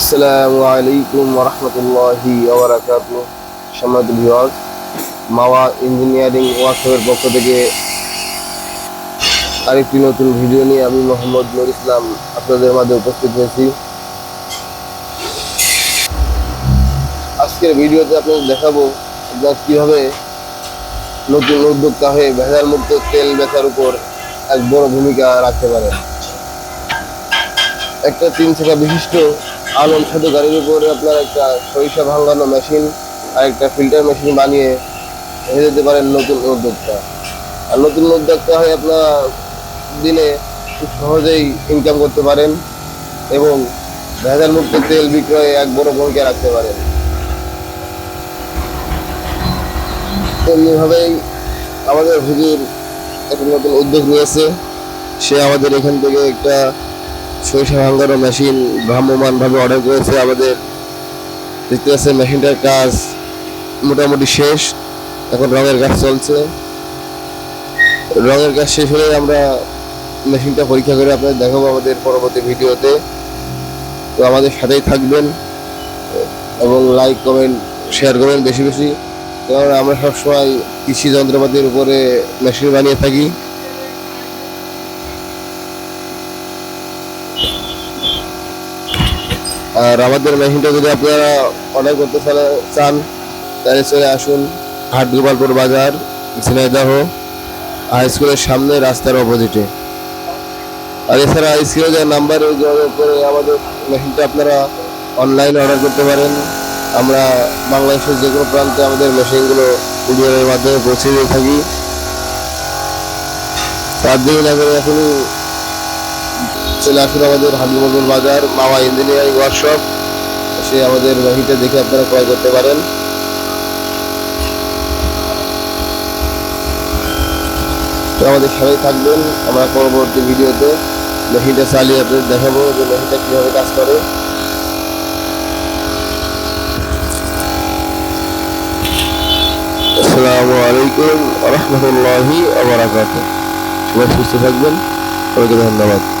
আসসালামু আলাইকুম রহমতুল্লাহি সম্মানিত ভিউয়ার্স, মাওয়া ইঞ্জিনিয়ারিং ওয়ার্কশপের পক্ষ থেকে আরেকটি নতুন ভিডিও নিয়ে আমি মোহাম্মদ নুর ইসলাম আপনাদের মাঝে উপস্থিত হয়েছি। আজকের ভিডিওতে আপনাদের দেখাবো আপনার কীভাবে নতুন উদ্যোক্তা হয়ে ভেজাল মুক্ত তেল বেচার উপর এক বড় ভূমিকা রাখতে পারেন। একটা তিন চাকা বিশিষ্ট আলম সাধু গাড়ির উপরে আপনার একটা সরিষা ভাঙানো মেশিন আর একটা ফিল্টার মেশিন বানিয়ে হয়ে যেতে পারেন নতুন উদ্যোক্তা। আর নতুন উদ্যোক্তা হয়ে আপনার দিনে খুব সহজেই ইনকাম করতে পারেন এবং ভেজাল মুক্ত তেল বিক্রয়ে এক বড় ভূমিকা রাখতে পারেন। তেমনিভাবেই আমাদের হুজুর একটা নতুন উদ্যোগ নিয়েছে। সে আমাদের এখান থেকে একটা সরিষা ভাঙ্গানো মেশিন ভ্রাম্যমানভাবে অর্ডার করেছে আমাদের। দেখতে পাচ্ছে মেশিনটার কাজ মোটামুটি শেষ। এখন রঙের কাজ চলছে। রঙের কাজ শেষ হলে আমরা মেশিনটা পরীক্ষা করে আপনাদের দেখাবো আমাদের পরবর্তী ভিডিওতে। তো আমাদের সাথেই থাকবেন এবং লাইক কমেন্ট শেয়ার করবেন বেশি বেশি। কারণ আমরা সবসময় কৃষি যন্ত্রপাতির উপরে মেশিন বানিয়ে থাকি। আর আমাদের মেশিনটা যদি আপনারা অর্ডার করতে চান- তাহলে চলে আসুন হাট গোপালপুর বাজার, ঝিনাইদহ, হাই স্কুলের সামনে, রাস্তার অপোজিটে। আর এছাড়া স্ক্রিনে যে নাম্বারে যোগাযোগ করে আমাদের মেশিনটা আপনারা অনলাইনে অর্ডার করতে পারেন। আমরা বাংলাদেশের যে কোনো প্রান্তে আমাদের মেশিনগুলো কুরিয়ারের মাধ্যমে পৌঁছে দিয়ে থাকি। তার দিন না এখনই চলে আসুন আমাদের হাবিবুল বাজার মাওয়া ইঞ্জিনিয়ারিং ওয়ার্কশপ সে আমাদের মেশিনটা দেখে আপনারা ক্রয় করতে পারেন। আমাদের সাথেই থাকবেন আমরা পরবর্তী ভিডিওতে। মেশিনটা চালিয়ে আপনাদের দেখাবো যে মেশিনটা কীভাবে কাজ করে। আসসালামু আলাইকুম রহমতুল্লাহি আবরাকাত সবাই সুস্থ থাকবেন। সবাইকে ধন্যবাদ।